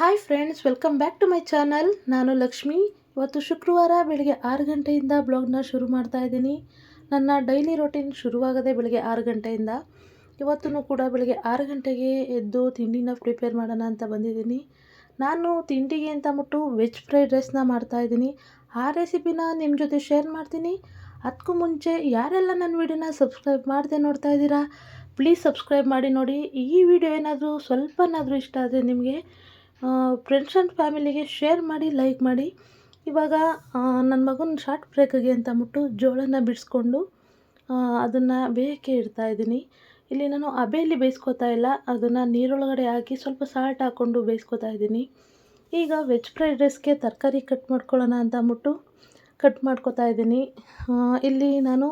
Hi friends welcome back to my channel ನಾನು ಲಕ್ಷ್ಮಿ. ಇವತ್ತು ಶುಕ್ರವಾರ ಬೆಳಗ್ಗೆ ಆರು ಗಂಟೆಯಿಂದ ಬ್ಲಾಗ್ನ ಶುರು ಮಾಡ್ತಾ ಇದ್ದೀನಿ. ನನ್ನ ಡೈಲಿ ರೊಟೀನ್ ಶುರುವಾಗದೆ ಬೆಳಗ್ಗೆ ಆರು ಗಂಟೆಯಿಂದ. ಇವತ್ತೂ ಕೂಡ ಬೆಳಗ್ಗೆ ಆರು ಗಂಟೆಗೆ ಎದ್ದು ತಿಂಡಿನ ಪ್ರಿಪೇರ್ ಮಾಡೋಣ ಅಂತ ಬಂದಿದ್ದೀನಿ. ನಾನು ತಿಂಡಿಗೆ ಅಂತ ಅಂದ್ಬಿಟ್ಟು ವೆಜ್ ಫ್ರೈಡ್ ರೈಸ್ನ ಮಾಡ್ತಾಯಿದ್ದೀನಿ ಆ ರೆಸಿಪಿನ ನಿಮ್ಮ ಜೊತೆ ಶೇರ್ ಮಾಡ್ತೀನಿ. ಅದಕ್ಕೂ ಮುಂಚೆ ಯಾರೆಲ್ಲ ನನ್ನ ವಿಡಿಯೋನ ಸಬ್ಸ್ಕ್ರೈಬ್ ಮಾಡದೆ ನೋಡ್ತಾ ಇದ್ದೀರಾ ಪ್ಲೀಸ್ ಸಬ್ಸ್ಕ್ರೈಬ್ ಮಾಡಿ ನೋಡಿ. ಈ ವಿಡಿಯೋ ಏನಾದರೂ ಸ್ವಲ್ಪನಾದರೂ ಇಷ್ಟ ಆದರೆ ನಿಮಗೆ ಫ್ರೆಂಡ್ಸ್ ಆ್ಯಂಡ್ ಫ್ಯಾಮಿಲಿಗೆ ಶೇರ್ ಮಾಡಿ ಲೈಕ್ ಮಾಡಿ. ಇವಾಗ ನನ್ನ ಮಗನ ಶಾರ್ಟ್ ಬ್ರೇಕಿಗೆ ಅಂತ ಅಂದ್ಬಿಟ್ಟು ಜೋಳನ ಬಿಡಿಸ್ಕೊಂಡು ಅದನ್ನು ಬೇಯಕ್ಕೆ ಇಡ್ತಾ ಇದ್ದೀನಿ. ಇಲ್ಲಿ ನಾನು ಅಬೆಯಲ್ಲಿ ಬೇಯಿಸ್ಕೊತಾ ಇಲ್ಲ. ಅದನ್ನು ನೀರೊಳಗಡೆ ಹಾಕಿ ಸ್ವಲ್ಪ ಸಾಲ್ಟ್ ಹಾಕ್ಕೊಂಡು ಬೇಯಿಸ್ಕೊತಾ ಇದ್ದೀನಿ. ಈಗ ವೆಜ್ ಫ್ರೈಡ್ ರೈಸ್ಗೆ ತರಕಾರಿ ಕಟ್ ಮಾಡ್ಕೊಳ್ಳೋಣ ಅಂತ ಅಂದ್ಬಿಟ್ಟು ಕಟ್ ಮಾಡ್ಕೊತಾ ಇದ್ದೀನಿ. ಇಲ್ಲಿ ನಾನು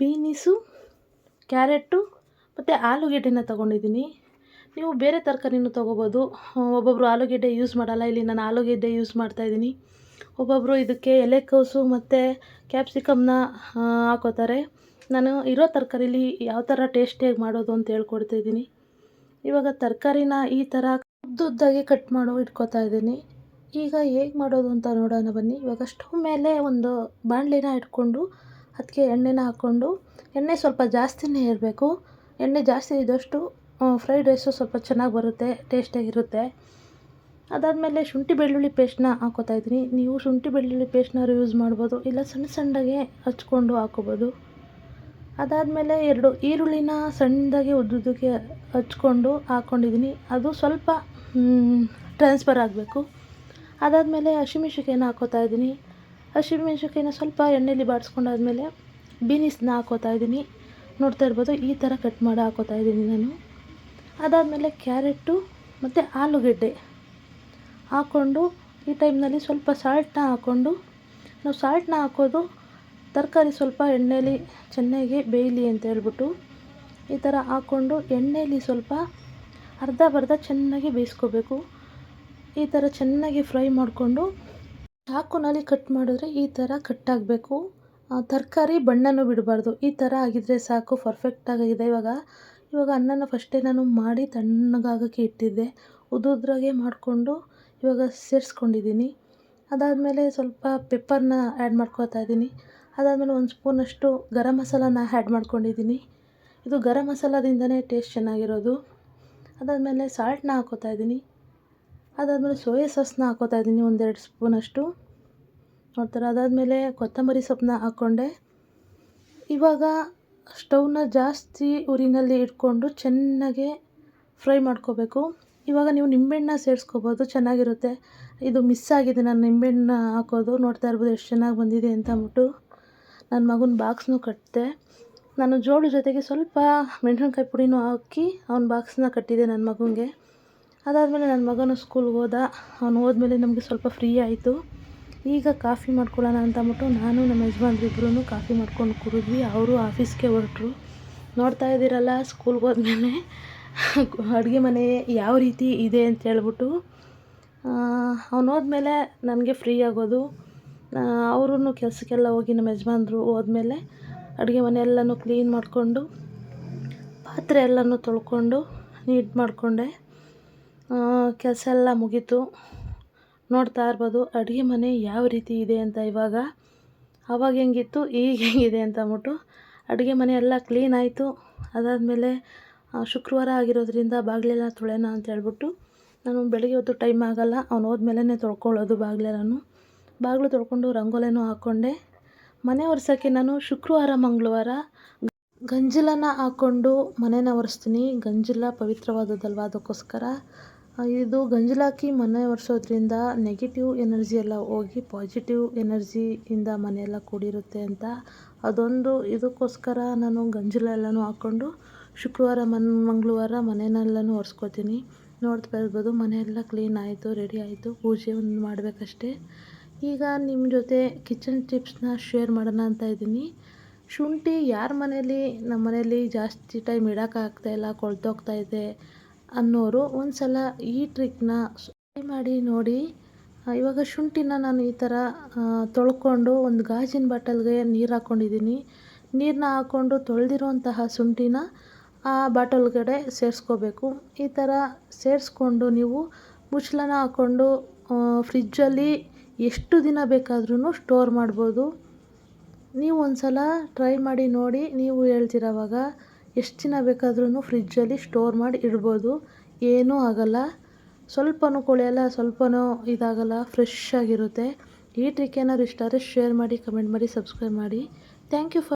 ಬೀನಿಸು ಕ್ಯಾರೆಟು ಮತ್ತು ಆಲೂಗೆಡ್ಡೆನ ತೊಗೊಂಡಿದ್ದೀನಿ. ನೀವು ಬೇರೆ ತರಕಾರಿನೂ ತೊಗೋಬೋದು. ಒಬ್ಬೊಬ್ಬರು ಆಲೂಗೆಡ್ಡೆ ಯೂಸ್ ಮಾಡಲ್ಲ. ಇಲ್ಲಿ ನಾನು ಆಲೂಗೆಡ್ಡೆ ಯೂಸ್ ಮಾಡ್ತಾಯಿದ್ದೀನಿ ಒಬ್ಬೊಬ್ಬರು ಇದಕ್ಕೆ ಎಲೆಕೋಸು ಮತ್ತು ಕ್ಯಾಪ್ಸಿಕಮ್ನ ಹಾಕೋತಾರೆ. ನಾನು ಇರೋ ತರಕಾರಿಲಿ ಯಾವ ಥರ ಟೇಸ್ಟಿಯಾಗಿ ಮಾಡೋದು ಅಂತ ಹೇಳ್ಕೊಡ್ತಾಯಿದ್ದೀನಿ ಇವಾಗ ತರಕಾರಿನ ಈ ಥರ ಉದ್ದುದ್ದಾಗಿ ಕಟ್ ಮಾಡೋ, ಇಟ್ಕೋತಾ ಇದ್ದೀನಿ. ಈಗ ಹೇಗೆ ಮಾಡೋದು ಅಂತ ನೋಡೋಣ ಬನ್ನಿ. ಇವಾಗ ಸ್ಟವ್ ಮೇಲೆ ಒಂದು ಬಾಣಲಿನ ಇಟ್ಕೊಂಡು ಅದಕ್ಕೆ ಎಣ್ಣೆನ ಹಾಕ್ಕೊಂಡು, ಎಣ್ಣೆ ಸ್ವಲ್ಪ ಜಾಸ್ತಿನೇ ಇರಬೇಕು. ಎಣ್ಣೆ ಜಾಸ್ತಿ ಇದ್ದಷ್ಟು ಫ್ರೈಡ್ ರೈಸು ಸ್ವಲ್ಪ ಚೆನ್ನಾಗಿ ಬರುತ್ತೆ ಟೇಸ್ಟಿಯಾಗಿರುತ್ತೆ ಅದಾದಮೇಲೆ ಶುಂಠಿ ಬೆಳ್ಳುಳ್ಳಿ ಪೇಸ್ಟ್ನ ಹಾಕೋತಾ ಇದ್ದೀನಿ. ನೀವು ಶುಂಠಿ ಬೆಳ್ಳುಳ್ಳಿ ಪೇಸ್ಟ್ನಾದ್ರು ಯೂಸ್ ಮಾಡ್ಬೋದು, ಇಲ್ಲ ಸಣ್ಣ ಸಣ್ಣದಾಗೆ ಹಚ್ಕೊಂಡು ಹಾಕೋಬೋದು. ಅದಾದಮೇಲೆ ಎರಡು ಈರುಳ್ಳಿನ ಸಣ್ಣದಾಗಿ ಉದ್ದುದ್ದಕ್ಕೆ ಹಚ್ಕೊಂಡು ಹಾಕ್ಕೊಂಡಿದ್ದೀನಿ ಅದು ಸ್ವಲ್ಪ ಟ್ರಾನ್ಸ್ಫರ್ ಆಗಬೇಕು. ಅದಾದಮೇಲೆ ಹಸಿಮೆಣ್ಸಿಕಾಯಿನ ಹಾಕೋತಾ ಇದ್ದೀನಿ. ಹಸಿಮೆಣ್ಸಿನ್ಕಾಯಿನ ಸ್ವಲ್ಪ ಎಣ್ಣೆಲಿ ಬಾಡಿಸ್ಕೊಂಡಾದ್ಮೇಲೆ ಬೀನಿಸ್ನ ಹಾಕೋತಾ ಇದ್ದೀನಿ. ನೋಡ್ತಾ ಇರ್ಬೋದು, ಈ ಥರ ಕಟ್ ಮಾಡಿ ಹಾಕೋತಾ ಇದ್ದೀನಿ ನಾನು. ಅದಾದಮೇಲೆ ಕ್ಯಾರೆಟು ಮತ್ತು ಆಲೂಗೆಡ್ಡೆ ಹಾಕ್ಕೊಂಡು ಈ ಟೈಮ್ನಲ್ಲಿ ಸ್ವಲ್ಪ ಸಾಲ್ಟನ್ನ ಹಾಕ್ಕೊಂಡು, ನಾವು ಸಾಲ್ಟನ್ನ ಹಾಕೋದು ತರಕಾರಿ ಸ್ವಲ್ಪ ಎಣ್ಣೆಲಿ ಚೆನ್ನಾಗಿ ಬೇಯಲಿ ಅಂತ ಹೇಳ್ಬಿಟ್ಟು ಈ ಥರ ಹಾಕ್ಕೊಂಡು ಎಣ್ಣೆಲಿ ಸ್ವಲ್ಪ ಅರ್ಧ ಬರ್ಧ ಚೆನ್ನಾಗಿ ಬೇಯಿಸ್ಕೋಬೇಕು. ಈ ಥರ ಚೆನ್ನಾಗಿ ಫ್ರೈ ಮಾಡಿಕೊಂಡು ಚಾಕುನಲ್ಲಿ ಕಟ್ ಮಾಡಿದ್ರೆ ಈ ಥರ ಕಟ್ಟಾಗಬೇಕು ತರಕಾರಿ ಬಣ್ಣನೂ ಬಿಡಬಾರ್ದು. ಈ ಥರ ಆಗಿದ್ದರೆ ಸಾಕು ಪರ್ಫೆಕ್ಟಾಗಿದೆ ಇವಾಗ. ಇವಾಗ ಅನ್ನನ ಫಸ್ಟೇ ನಾನು ಮಾಡಿ ತಣ್ಣಗಾಗೋಕ್ಕೆ ಇಟ್ಟಿದ್ದೆ. ಉದುದ್ರಾಗೆ ಮಾಡಿಕೊಂಡು ಇವಾಗ ಸೇರಿಸ್ಕೊಂಡಿದ್ದೀನಿ. ಅದಾದಮೇಲೆ ಸ್ವಲ್ಪ ಪೆಪ್ಪರ್ನ ಆ್ಯಡ್ ಮಾಡ್ಕೊತಾ ಇದ್ದೀನಿ. ಅದಾದಮೇಲೆ ಒಂದು ಸ್ಪೂನಷ್ಟು ಗರಂ ಮಸಾಲಾನ ಆ್ಯಡ್ ಮಾಡ್ಕೊಂಡಿದ್ದೀನಿ. ಇದು ಗರಂ ಮಸಾಲದಿಂದನೇ ಟೇಸ್ಟ್ ಚೆನ್ನಾಗಿರೋದು. ಅದಾದಮೇಲೆ ಸಾಲ್ಟನ್ನ ಹಾಕೋತಾ ಇದ್ದೀನಿ. ಅದಾದಮೇಲೆ ಸೋಯಾ ಸಾಸ್ನ ಹಾಕೋತಾ ಇದ್ದೀನಿ ಒಂದೆರಡು ಸ್ಪೂನಷ್ಟು ನೋಡ್ತಾರೆ? ಅದಾದಮೇಲೆ ಕೊತ್ತಂಬರಿ ಸೊಪ್ಪನ್ನ ಹಾಕ್ಕೊಂಡೆ ಇವಾಗ ಸ್ಟವ್ನ ಜಾಸ್ತಿ ಉರಿನಲ್ಲಿ ಇಟ್ಕೊಂಡು ಚೆನ್ನಾಗಿ ಫ್ರೈ ಮಾಡ್ಕೋಬೇಕು. ಇವಾಗ ನೀವು ನಿಂಬೆಹಣ್ಣ ಸೇರಿಸ್ಕೋಬೋದು, ಚೆನ್ನಾಗಿರುತ್ತೆ. ಇದು ಮಿಸ್ ಆಗಿದೆ ನಾನು ನಿಂಬೆಹಣ್ಣ ಹಾಕೋದು. ನೋಡ್ತಾ ಇರ್ಬೋದು ಎಷ್ಟು ಚೆನ್ನಾಗಿ ಬಂದಿದೆ ಅಂತ ಅಂದ್ಬಿಟ್ಟು ನನ್ನ ಮಗನ ಬಾಕ್ಸ್ನೂ ಕಟ್ಟಿದೆ ನಾನು ಜೋಳ ಜೊತೆಗೆ ಸ್ವಲ್ಪ ಮೆಣಸಿನ್ಕಾಯಿ ಪುಡಿನೂ ಹಾಕಿ ಅವ್ನ ಬಾಕ್ಸ್ನ ಕಟ್ಟಿದೆ ನನ್ನ ಮಗನಿಗೆ. ಅದಾದಮೇಲೆ ನನ್ನ ಮಗನು ಸ್ಕೂಲ್ಗೆ ಹೋದ. ಅವ್ನು ಹೋದ್ಮೇಲೆ ನಮಗೆ ಸ್ವಲ್ಪ ಫ್ರೀ ಆಯಿತು. ಈಗ ಕಾಫಿ ಮಾಡ್ಕೊಳ್ಳೋಣ ಅಂತ ಅಂದ್ಬಿಟ್ಟು ನಾನು ನಮ್ಮ ಯಜಮಾನ್ರು ಇಬ್ಬರೂ ಕಾಫಿ ಮಾಡ್ಕೊಂಡು ಕುಡಿದ್ವಿ. ಅವರು ಆಫೀಸ್ಗೆ ಹೊರಟ್ರು. ನೋಡ್ತಾ ಇದ್ದೀರಲ್ಲ ಸ್ಕೂಲ್ಗೆ ಹೋದ್ಮೇಲೆ ಅಡುಗೆ ಮನೆ ಯಾವ ರೀತಿ ಇದೆ ಅಂತ ಹೇಳ್ಬಿಟ್ಟು ಅವನು ಹೋದ್ಮೇಲೆ ನನಗೆ ಫ್ರೀ ಆಗೋದು. ಅವರು ಕೆಲಸಕ್ಕೆಲ್ಲ ಹೋಗಿ ನಮ್ಮ ಯಜಮಾನ್ರು ಹೋದ್ಮೇಲೆ ಅಡುಗೆ ಮನೆ ಎಲ್ಲನೂ ಕ್ಲೀನ್ ಮಾಡಿಕೊಂಡು, ಪಾತ್ರೆ ಎಲ್ಲನೂ ತೊಳ್ಕೊಂಡು ನೀಟ್ ಮಾಡಿಕೊಂಡೆ. ಕೆಲಸ ಎಲ್ಲ ಮುಗೀತು. ನೋಡ್ತಾ ಇರ್ಬೋದು, ಅಡುಗೆ ಮನೆ ಯಾವ ರೀತಿ ಇದೆ ಅಂತ ಇವಾಗ? ಅವಾಗ ಹೆಂಗಿತ್ತು, ಈಗ ಹೆಂಗಿದೆ ಅಂತ ಅಂದ್ಬಿಟ್ಟು ಅಡುಗೆ ಮನೆ ಎಲ್ಲ ಕ್ಲೀನ್ ಆಯಿತು. ಅದಾದಮೇಲೆ ಶುಕ್ರವಾರ ಆಗಿರೋದ್ರಿಂದ ಬಾಗಿಲೆಲ್ಲ ತೊಳೆಯೋಣ ಅಂತ ಹೇಳ್ಬಿಟ್ಟು ನಾನು ಬೆಳಗ್ಗೆ ಹೊತ್ತು ಟೈಮ್ ಆಗೋಲ್ಲ, ಅವ್ನು ಹೋದ್ಮೇಲೆ ತೊಳ್ಕೊಳ್ಳೋದು ಬಾಗಿಲೆಲ್ಲನೂ. ಬಾಗಿಲು ತೊಳ್ಕೊಂಡು ರಂಗೋಲೆನೂ ಹಾಕ್ಕೊಂಡೆ. ಮನೆ ಒರೆಸೋಕ್ಕೆ ನಾನು ಶುಕ್ರವಾರ, ಮಂಗಳವಾರ ಗಂಜಲನ ಹಾಕ್ಕೊಂಡು ಮನೇನ ಒರೆಸ್ತೀನಿ. ಗಂಜಲ ಪವಿತ್ರವಾದದ್ದಲ್ವ ಅದಕ್ಕೋಸ್ಕರ. ಇದು ಗಂಜಲಾಕಿ ಮನೆ ಒರೆಸೋದ್ರಿಂದ ನೆಗೆಟಿವ್ ಎನರ್ಜಿ ಎಲ್ಲ ಹೋಗಿ ಪಾಸಿಟಿವ್ ಎನರ್ಜಿಯಿಂದ ಮನೆಯೆಲ್ಲ ಕೂಡಿರುತ್ತೆ ಅಂತ. ಅದೊಂದು ಇದಕ್ಕೋಸ್ಕರ ನಾನು ಗಂಜಲ ಎಲ್ಲನೂ ಹಾಕ್ಕೊಂಡು ಶುಕ್ರವಾರ ಮನ್, ಮಂಗಳವಾರ ಮನೆಯೆಲ್ಲನೂ ಒರೆಸ್ಕೋತೀನಿ. ನೋಡ್ತಾ ಇರ್ಬೋದು ಮನೆಯೆಲ್ಲ ಕ್ಲೀನ್ ಆಯಿತು ರೆಡಿ ಆಯಿತು, ಪೂಜೆ ಒಂದು ಮಾಡಬೇಕಷ್ಟೇ. ಈಗ ನಿಮ್ಮ ಜೊತೆ ಕಿಚನ್ ಟಿಪ್ಸ್ನ ಶೇರ್ ಮಾಡೋಣ ಅಂತ ಇದ್ದೀನಿ. ಶುಂಠಿ ಯಾರ ಮನೇಲಿ ನಮ್ಮ ಮನೇಲಿ ಜಾಸ್ತಿ ಟೈಮ್ ಇಡೋಕ್ಕಾಗ್ತಾಯಿಲ್ಲ ಕೊಳ್ತೋಗ್ತಾ ಇದೆ ಅನ್ನೋರು ಒಂದು ಸಲ ಈ ಟ್ರಿಕ್ನ ಟ್ರೈ ಮಾಡಿ ನೋಡಿ ಇವಾಗ ಶುಂಠಿನ ನಾನು ಈ ಥರ ತೊಳ್ಕೊಂಡು ಒಂದು ಗಾಜಿನ ಬಾಟಲ್ಗೆ ನೀರು ಹಾಕ್ಕೊಂಡಿದ್ದೀನಿ ನೀರನ್ನ ಹಾಕ್ಕೊಂಡು ತೊಳೆದಿರುವಂತಹ ಶುಂಠಿನ ಆ ಬಾಟಲ್ಗಡೆ ಸೇರಿಸ್ಕೋಬೇಕು. ಈ ಥರ ಸೇರಿಸ್ಕೊಂಡು ನೀವು ಮುಚ್ಚಲನ ಹಾಕ್ಕೊಂಡು ಫ್ರಿಜ್ಜಲ್ಲಿ ಎಷ್ಟು ದಿನ ಬೇಕಾದ್ರೂ ಸ್ಟೋರ್ ಮಾಡ್ಬೋದು. ನೀವು ಒಂದು ಸಲ ಟ್ರೈ ಮಾಡಿ ನೋಡಿ, ನೀವು ಹೇಳ್ತೀರ ಅವಾಗ. ಎಷ್ಟು ದಿನ ಬೇಕಾದ್ರೂ ಫ್ರಿಜ್ಜಲ್ಲಿ ಸ್ಟೋರ್ ಮಾಡಿ ಇಡ್ಬೋದು. ಏನೂ ಆಗೋಲ್ಲ. ಸ್ವಲ್ಪನೂ ಕೊಳೆಯಲ್ಲ, ಸ್ವಲ್ಪನೂ ಇದಾಗಲ್ಲ, ಫ್ರೆಶ್ ಆಗಿರುತ್ತೆ. ಈ ಟ್ರಿಕ್ ಏನಾದ್ರು ಇಷ್ಟ ಆದರೆ ಶೇರ್ ಮಾಡಿ, ಕಮೆಂಟ್ ಮಾಡಿ, ಸಬ್ಸ್ಕ್ರೈಬ್ ಮಾಡಿ. Thank you for